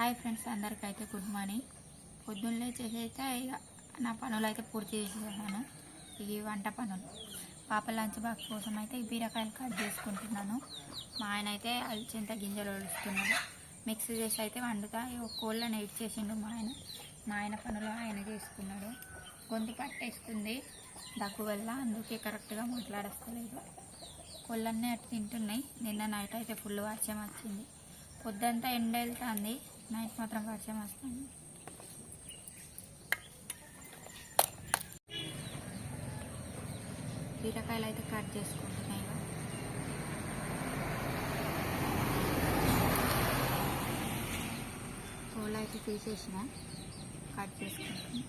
Hi friends అందరికైతే good morning. పొద్దున్నే చేసైతే ఇక నా పనులు అయితే పూర్తి చేసేసాను. ఈ వంట పనులు. పాప లంచ్ బాక్స్ కోసం అయితే ఈ బీరకాయలు కట్ చేసుకుంటున్నాను. మా ఆయన అయితే అల్చింత గింజలు ఒలుస్తున్నాడు. మిక్స్ చేసి అయితే వండుతా. ఒక కోళ్ళని ఎడ్ చేసిండు మా ఆయన. మా ఆయన పనులు ఆయన చేసుకున్నాడు. గొంతు పట్టేస్తుంది. దగ్గు వల్ల అందుకే కరెక్ట్గా మాట్లాడస్తలేదు. కోళ్ళన్నీ అటు తింటున్నాయి. నిన్న నైట్ అయితే ఫుల్ వర్షం వచ్చింది. పొద్దంతా ఎండ వెళ్తుంది. నైట్ మాత్రం పరిచయం వస్తుంది బీరకాయలు అయితే కట్ చేసుకుంటున్నాయి. ఇక. పూలు అయితే తీసేసిన కట్ చేసుకుంటున్నాను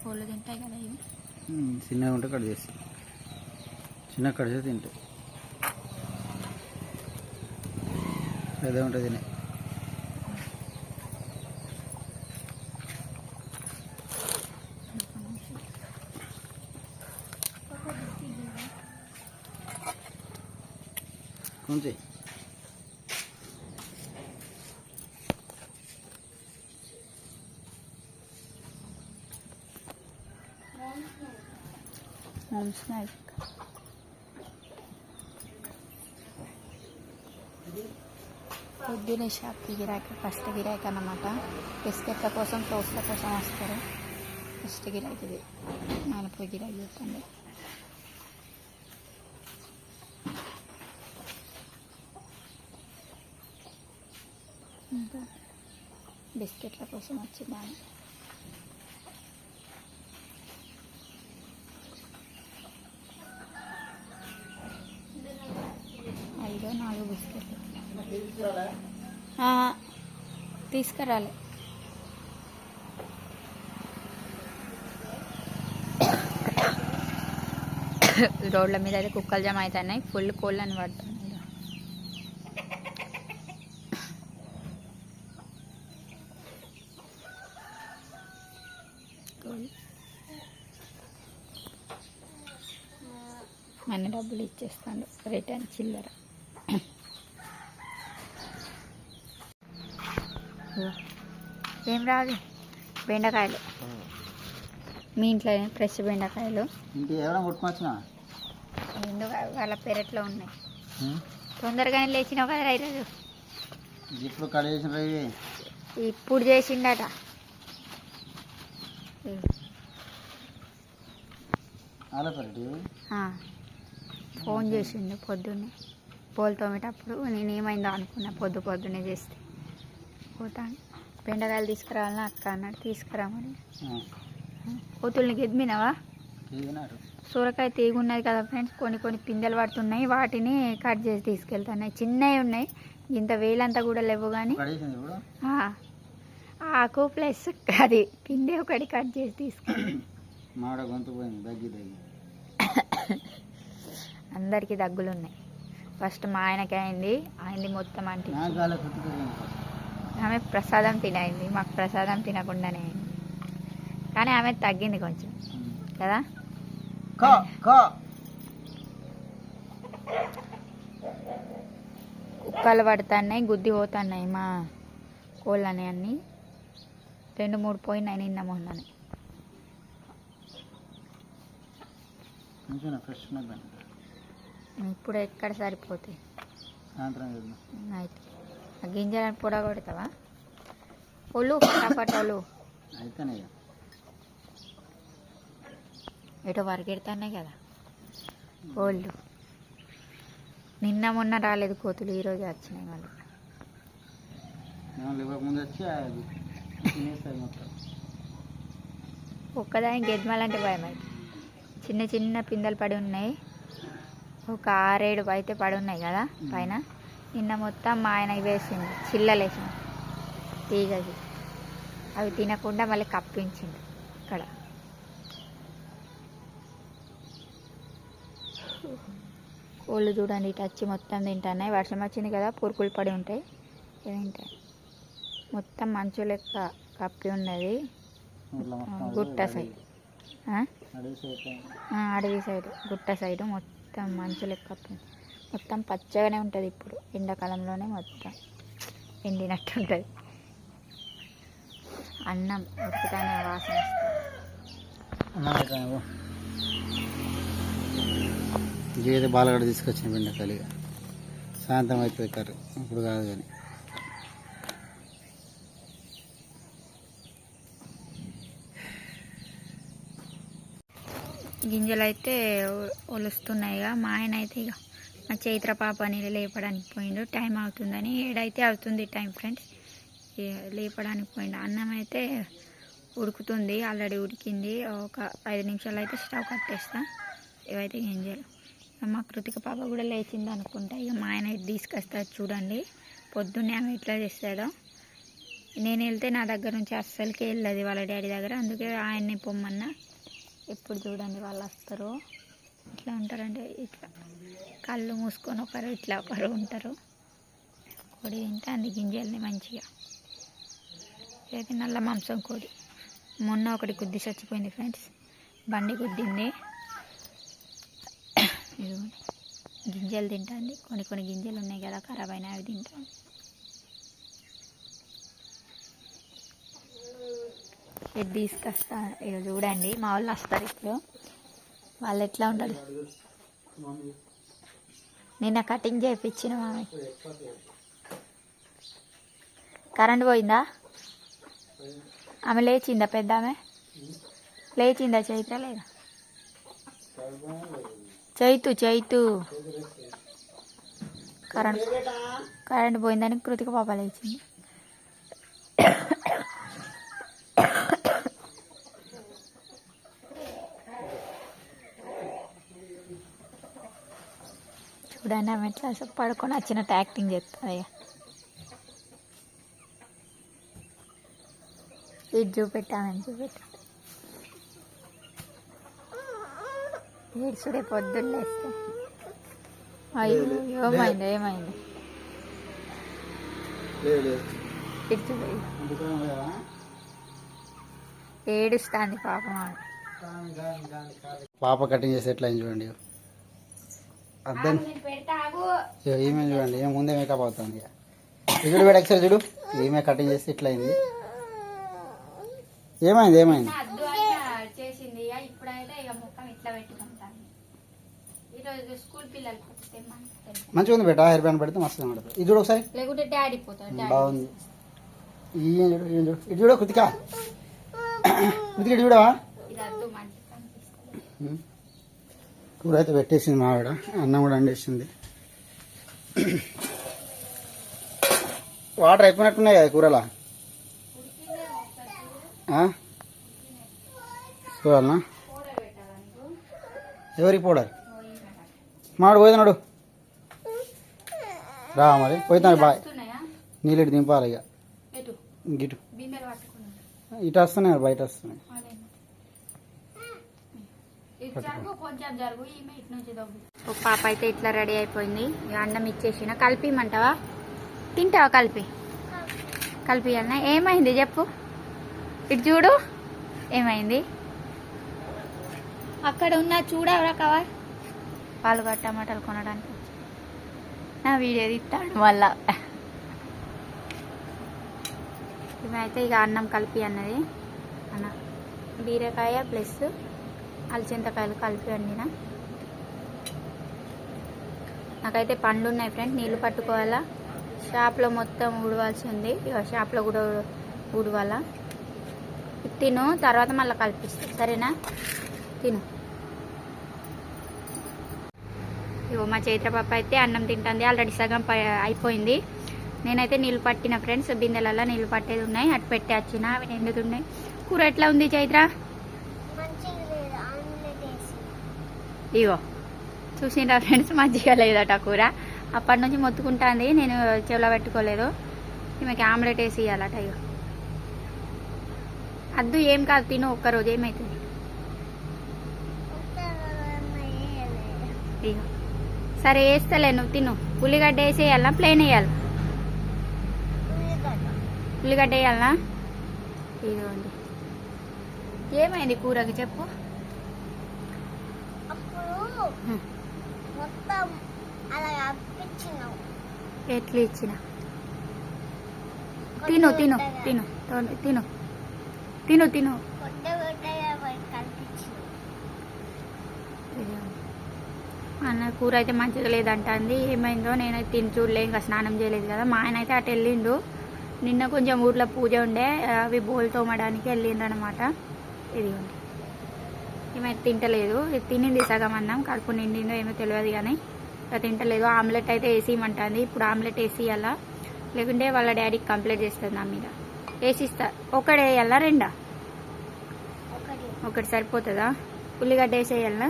పూలు తింటాయి కదా ఇవి. చిన్నగా ఉంటే కట్ చేసి చిన్న కట్ చేసి తింటాయి. పెద్ద ఉంటుంది తినే కొంచెం హోమ్ స్నాక్ పొద్దునే షాప్కి గిరాకీ ఫస్ట్ గిరాకీ అన్నమాట. బిస్కెట్ల కోసం టోస్ట్ల కోసం వస్తారు. ఫస్ట్ గిరాకీ ఇది. ఆయన గిరాకీ చెప్పండి ఇంకా బిస్కెట్ల కోసం వచ్చింది ఆయన ఐదో నాలుగు బిస్కెట్లు ఆ, తీసుకురాలే. రోడ్ల మీద అయితే కుక్కలు జమ అవుతున్నాయి. ఫుల్ కోళ్ళు అని పడుతున్నాయి. కోళ్ళు. మన డబ్బులు ఇచ్చేస్తాను రిటర్న్ చిల్లర. ఏం రాదు. బెండకాయలు. మీ ఇంట్లో ఫ్రెష్ బెండకాయలు? ఎందుకు వాళ్ళ పెరట్లో ఉన్నాయి. తొందరగానే లేచినావు కదా ఈరోజు. ఇప్పుడు ఇప్పుడు చేసిండట. ఫోన్ చేసిండు పొద్దున్నే. పోలు తోమేటప్పుడు నేను ఏమైందో అనుకున్నా పొద్దు పొద్దున్నే చేస్తే. పోతాను. బెండకాయలు తీసుకురావాలని అక్క అన్నాడు తీసుకురామని. కోతుల్ని గెద్మినావా? సూరకాయ తీగ ఉన్నది కదా ఫ్రెండ్స్ కొన్ని కొన్ని పిందెలు పడుతున్నాయి వాటిని కట్ చేసి తీసుకెళ్తున్నాయి చిన్నవి ఉన్నాయి ఇంత వేలంతా కూడా లేవు కానీ ఆకు ప్లస్ అది పిందె ఒకటి కట్ చేసి తీసుకెళ్ళి దగ్గి అందరికీ దగ్గులు ఉన్నాయి ఫస్ట్ మా ఆయనకి అయింది అయింది మొత్తం అంటే ఆమె ప్రసాదం తినైంది. మాకు ప్రసాదం తినకుండానే కానీ ఆమె తగ్గింది కొంచెం. కదా? కుక్కలు పడుతున్నాయి గుద్ది పోతున్నాయి మా కోళ్ళని అన్నీ. రెండు మూడు పోయినాయి నిన్న మొన్ననే. ఉన్నది ఇప్పుడు ఎక్కడ సరిపోతాయి? అయితే గింజలను పొడ కొడతావా ఒళ్ళు. ఫటాఫట్ ఒళ్ళు. ఎటో వరకెడుతున్నాయి కదా? కోళ్ళు నిన్న మొన్న రాలేదు కోతులు ఈరోజు వచ్చినాయి వాళ్ళు ఒక్కదాని గెద్మలంటే భయం అయితే. చిన్న చిన్న పిందెలు పడి ఉన్నాయి. ఒక ఆరేడు అయితే పడి ఉన్నాయి కదా పైన. నిన్న మొత్తం మా ఆయన వేసింది చిల్లలేసింది తీగకి. అవి తినకుండా మళ్ళీ కప్పించింది ఇక్కడ. కోళ్ళు చూడండి ఇటు వచ్చి మొత్తం తింటున్నాయి వర్షం వచ్చింది కదా పురుకులు పడి ఉంటాయి. ఇవి తింటాయి. మొత్తం మంచు లెక్క కప్పి ఉన్నది. గుట్ట సైడ్. అడవి సైడ్. గుట్ట సైడ్ మొత్తం మంచు లెక్క కప్పి. ఉంది. మొత్తం పచ్చగానే ఉంటుంది ఇప్పుడు. ఎండాకాలంలోనే మొత్తం ఎండినట్టు ఉంటుంది అన్నం ఉడుకుతానే వాసన గేదె బాలగడ తీసుకొచ్చిన బెండకాయలు ఇక. సాయంత్రం అవుతుంది కర్రీ. ఇప్పుడు కాదు కానీ. గింజలు అయితే ఒలుస్తున్నాయిగా. మా ఆయన అయితే ఇక చైత్ర పాపని లేపడానికి పోయిండు. టైం అవుతుందని ఏడైతే అవుతుంది టైం ఫ్రెండ్స్ లేపడానికి పోయిండు. అన్నం అయితే ఉడుకుతుంది ఆల్రెడీ ఉడికింది. ఒక ఐదు నిమిషాలు అయితే స్టవ్ కట్టేస్తా. ఇవైతే ఏం చేయాలి? మా కృతిక పాప కూడా లేచింది అనుకుంటా. ఇక మా ఆయన తీసుకొస్తారు చూడండి. పొద్దున్నే ఆమె ఎట్లా చేస్తాడో. నేను వెళ్తే నా దగ్గర నుంచి అస్సలకి వెళ్ళదు వాళ్ళ డాడీ దగ్గర. అందుకే ఆయన్ని పొమ్మన్నా. ఎప్పుడు చూడండి వాళ్ళు వస్తారు. ఇట్లా ఉంటారంటే ఇట్లా కళ్ళు మూసుకొని ఒకరు ఇట్లా ఒకరు ఉంటారు. కోడి తింటే అంది గింజల్ని మంచిగా ఇది నల్ల మాంసం కోడి. మొన్న ఒకటి గుద్ది చచ్చిపోయింది ఫ్రెండ్స్. బండి గుద్దింది. గింజలు తింటుంది. కొన్ని కొన్ని గింజలు ఉన్నాయి కదా ఖరాబ్ అయినా అవి తింటాం ఇది తీసుకొస్తా. ఇక చూడండి మా వాళ్ళు వస్తారు ఇప్పుడు. వాళ్ళు ఎట్లా ఉండడు నిన్న కటింగ్ చేయించిన మామి కరెంట్ పోయిందా? ఆమె లేచిందా పెద్ద ఆమె లేచిందా చైత్ర లేదా? చైతు చైతు. కరెంట్ కరెంట్ పోయిందని కృతిక పాప లేచింది. ఆమె ఎట్లా అసలు పడుకొని వచ్చినట్టు యాక్టింగ్ చేస్తుంది ఇది చూపెట్టామని చూపెట్టాను. ఏడ్చుడే పొద్దున్న లేస్తే అయ్యో ఏమైంది ఏమైంది? ఏడుస్తుంది పాపం పాప కటింగ్ చేసి ఎట్లా చూడండి. అర్థం ఈమె చూడండి ఏం ముందే మేకప్ అవుతుంది ఇక. ఇది చూడు వేడు ఒకసారి చూడు. ఈమె కటింగ్ చేసి ఇట్లా అయింది ఏమైంది? ఏమైంది చేసింది ఇప్పుడైతే ఇక ముఖం ఇట్లా పెట్టుకుంటాను. ఈరోజు స్కూల్. మంచిగా ఉంది బెట హెయిర్ బ్యాండ్ పెడితే మస్తు కనబడుతుంది ఇది చూడు ఒకసారి. లేకుంటే డాడీ పోతాడు డాడీ బాగుంది. ఈ చూడు ఈ చూడు. ఇటు చూడు కృతిక. కృతిక చూడవా? ఇది కూర అయితే పెట్టేసింది మావిడ అన్నం కూడా వండేసింది. వాటర్ అయిపోయినట్టున్నాయి కదా కూరలా? చూడాలనా ఎవరికి పోడారు? మాడు పోయినాడు రా మరి. పోయితాను బాయ్. నీళ్ళు దింపాలి ఇక. గిటు ఇటు వస్తున్నాయి బయట వస్తున్నాయి అదే ఇటు జరుగు కొంచెం జరుగు ఈమె ఇటు నుంచి దొబ్బు ఒక పాప అయితే ఇట్లా రెడీ అయిపోయింది. ఇక అన్నం ఇచ్చేసిన. కలిపిమంటావా? తింటావా కలిపి? కలిపియాలనా? ఏమైంది చెప్పు. ఇటు చూడు. ఏమైంది? అక్కడ ఉన్న చూడవరా కవర్. పాలు టమాటాలు కొనడానికి. నా వీడియో తీస్తాడు మళ్ళా. అయితే ఇక అన్నం కలిపి అన్నది అన్న బీరకాయ ప్లస్ అలచింతకాయలు కలిపి వండిన. నాకైతే పండ్లు ఉన్నాయి ఫ్రెండ్ నీళ్ళు పట్టుకోవాలా? షాప్లో మొత్తం ఊడవాల్సి ఉంది. ఇక షాప్లో కూడా ఊడవాలా? తిను తర్వాత మళ్ళీ కల్పిస్తాను సరేనా? తిను. ఇగో మా చైత్రపాప అయితే అన్నం తింటుంది. ఆల్రెడీ సగం అయిపోయింది. నేనైతే నీళ్ళు పట్టిన ఫ్రెండ్స్ బిందెలలో నీళ్ళు పట్టేది ఉన్నాయి. అటు పెట్టి వచ్చిన అవి నిండుతున్నాయి. కూర ఎట్లా ఉంది చైత్ర? ఇగో చూసిండ్రా ఫ్రెండ్స్ మంచిగా లేదట కూర. అప్పటి నుంచి మొత్తుకుంటాంది నేను చెవులో పెట్టుకోలేదు. ఈమెకి ఆమ్లెట్ వేసి ఇవ్వాలట ఇగో. అద్దు ఏం కాదు తిను ఒక్కరోజు ఏమవుతుంది ఇగో. సరే వేస్తలే నువ్వు తిను. ఉల్లిగడ్డ వేసేయాలా ప్లేన్ వేయాలి? ఉల్లిగడ్డ. వేయాలనా ఇదిగోండి. ఏమైంది కూరకి చెప్పు. మొత్తం అలా అప్పించినావు ఎట్లా ఇచ్చిన? తిను తిను తిను తోను- తిను. తిను అన్న కూర అయితే మంచిగా లేదంటుంది. ఏమైందో నేనైతే తిని చూడలే ఇంకా స్నానం చేయలేదు కదా. మా ఆయన అయితే అటు వెళ్ళిండు. నిన్న కొంచెం ఊర్లో పూజ ఉండే అవి బోల్ తోమడానికి వెళ్ళిండు అనమాట ఇదిగోండి. ఏమైతే తింటలేదు. తినింది సగం అన్నం కడుపు నిండిందో ఏమో తెలియదు కానీ తింటలేదు. ఆమ్లెట్ అయితే వేసి ఇమ్మంటుంది ఇప్పుడు ఆమ్లెట్ వేసి ఇవ్వాలా లేకుంటే వాళ్ళ డాడీకి కంప్లైంట్ చేస్తుంది నా మీద. వేసి ఇస్తా ఒకడే వేయాలా రెండా? ఒకటి. ఒకటి సరిపోతుందా? ఉల్లిగడ్డ వేసేయాలా?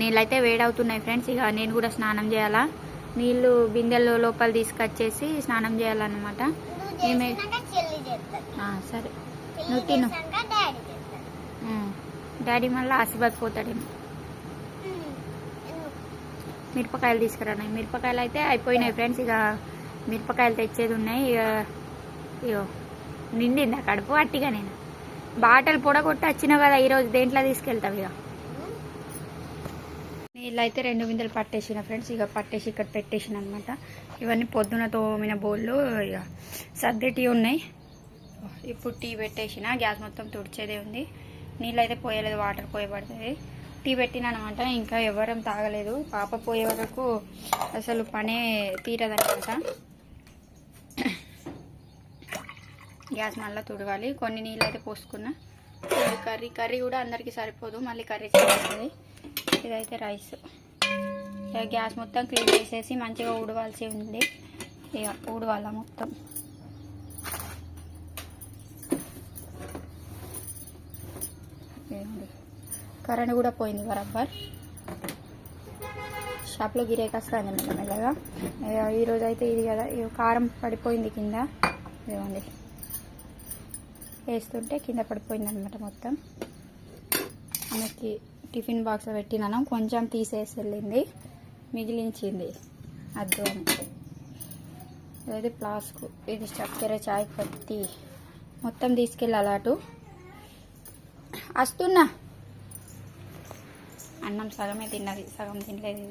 నీళ్ళైతే వేడవుతున్నాయి ఫ్రెండ్స్. ఇక నేను కూడా స్నానం చేయాలా? నీళ్ళు బిందెల్లో లోపల తీసుకొచ్చేసి స్నానం చేయాలన్నమాట. సరే. నువ్వు తిను. డాడీ మళ్ళీ ఆశీర్వాద్ పోతాడేమో మిరపకాయలు తీసుకురాను? మిరపకాయలు అయితే అయిపోయినాయి ఫ్రెండ్స్. ఇక మిరపకాయలు తెచ్చేది ఉన్నాయి. ఇక ఇగో నిండింది ఆ కడుపు అట్టిగా నేను. బాటలు పొడగొట్టి వచ్చినావు కదా ఈరోజు దేంట్లో తీసుకెళ్తావు ఇక నీళ్ళు అయితే రెండు బిందెలు పట్టేసిన ఫ్రెండ్స్. ఇక పట్టేసి ఇక్కడ పెట్టేసిన అనమాట ఇవన్నీ పొద్దున తోమిన బోళ్ళు ఇక సర్దేటి ఉన్నాయి. ఇప్పుడు టీ పెట్టేసిన గ్యాస్ మొత్తం తుడిచేదే ఉంది. నీళ్ళు అయితే పోయలేదు వాటర్ పోయబడుతుంది. టీ పెట్టిన అనమాట ఇంకా ఎవరం తాగలేదు. పాప పోయే వరకు అసలు పనే తీరదనమాట. గ్యాస్ మళ్ళీ తుడవాలి. కొన్ని నీళ్ళు అయితే పోసుకున్నా కర్రీ కర్రీ కూడా అందరికీ సరిపోదు. మళ్ళీ కర్రీ చేస్తుంది ఇదైతే రైస్. ఇక గ్యాస్ మొత్తం క్లీన్ చేసేసి మంచిగా ఉడవాల్సి ఉంది. ఇక ఉడవాల మొత్తం ఇదిగోండి. కరెంట్ కూడా పోయింది బరబ్బర్ షాప్లో గిరేకి వస్తుంది మెల్ల మెల్లగా. ఈరోజు అయితే ఇది కదా కారం పడిపోయింది కింద. ఇదిగోండి. వేస్తుంటే కింద పడిపోయింది అనమాట మొత్తం. ఆమెకి టిఫిన్ బాక్స్ పెట్టినాను కొంచెం తీసేసి వెళ్ళింది. మిగిలించింది. అద్దు ఇది ప్లాస్క్ ఇది చక్కెర చాయ్ పత్తి. మొత్తం తీసుకెళ్ళాలి అటు. వస్తున్నా అన్నం సగమే తిన్నది సగం తినలేదు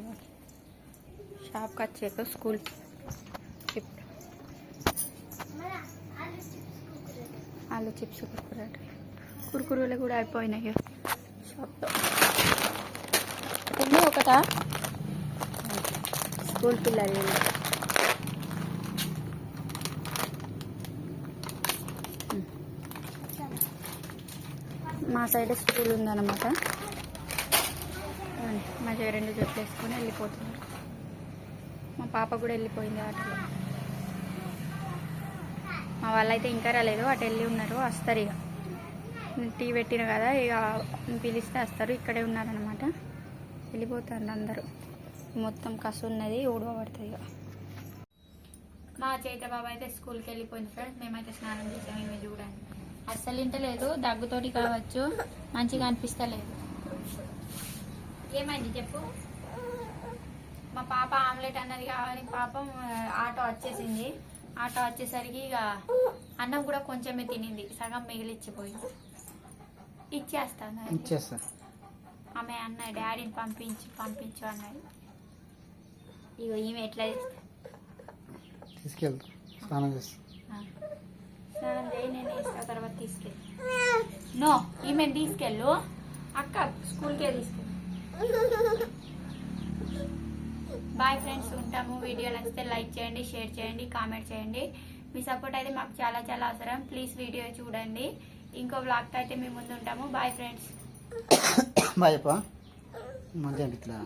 షాప్కి వచ్చాక స్కూల్ ట్రిప్ ఆలు చిప్స్ కుర్కురే కుర్కురేలు కూడా అయిపోయినాయి షాప్లో తిన్న ఒకటా? స్కూల్ పిల్లలు మా సైడ్ స్కూల్ ఉందన్నమాట. అవును, మంచిగా రెండు జట్లు వేసుకొని వెళ్ళిపోతున్నారు మా పాప కూడా వెళ్ళిపోయింది అటు మా వాళ్ళైతే ఇంకా రాలేదు అటు వెళ్ళి ఉన్నారు వస్తారు ఇక. టీ పెట్టిన కదా ఇక పిలిస్తే వస్తారు ఇక్కడే ఉన్నారనమాట వెళ్ళిపోతారు అందరూ. మొత్తం కసు ఉన్నది ఊడవబడుతుంది ఇక. మా చైత బాబా అయితే స్కూల్కి వెళ్ళిపోయింది ఫ్రెండ్స్ మేమైతే స్నానం చేసాము ఇవి చూడండి. అస్సలు ఇంటలేదు దగ్గుతోటి కావచ్చు మంచిగా అనిపిస్తలేదు. ఏమైంది చెప్పు? మా పాప ఆమ్లెట్ అన్నది కావాలి. పాపం ఆటో వచ్చేసింది. ఆటో వచ్చేసరికి ఇక అన్నం కూడా కొంచెమే తినింది. సగం మిగిలిచ్చిపోయింది. ఇచ్చేస్తాను ఇచ్చేస్తా. ఆమె అన్న డాడీని పంపించి పంపించు అన్నది. ఇగో ఈమె ఎట్లా తీసుకెళ్తా. స్నానం చేస్తా. స్నానం చేయి నేను తర్వాత తీసుకెళ్ళి నో ఈమె తీసుకెళ్ళు. అక్క స్కూల్కే తీసుకెళ్ళు. బాయ్ ఫ్రెండ్స్ ఉంటాము. వీడియో నచ్చితే లైక్ చేయండి షేర్ చేయండి కామెంట్ చేయండి. మీ సపోర్ట్ అయితే మాకు చాలా చాలా అవసరం. ప్లీజ్ వీడియో చూడండి. ఇంకో బ్లాగ్తో అయితే మేము ముందు ఉంటాము. Bye friends. బాయ్ చెప్పా ఇట్లా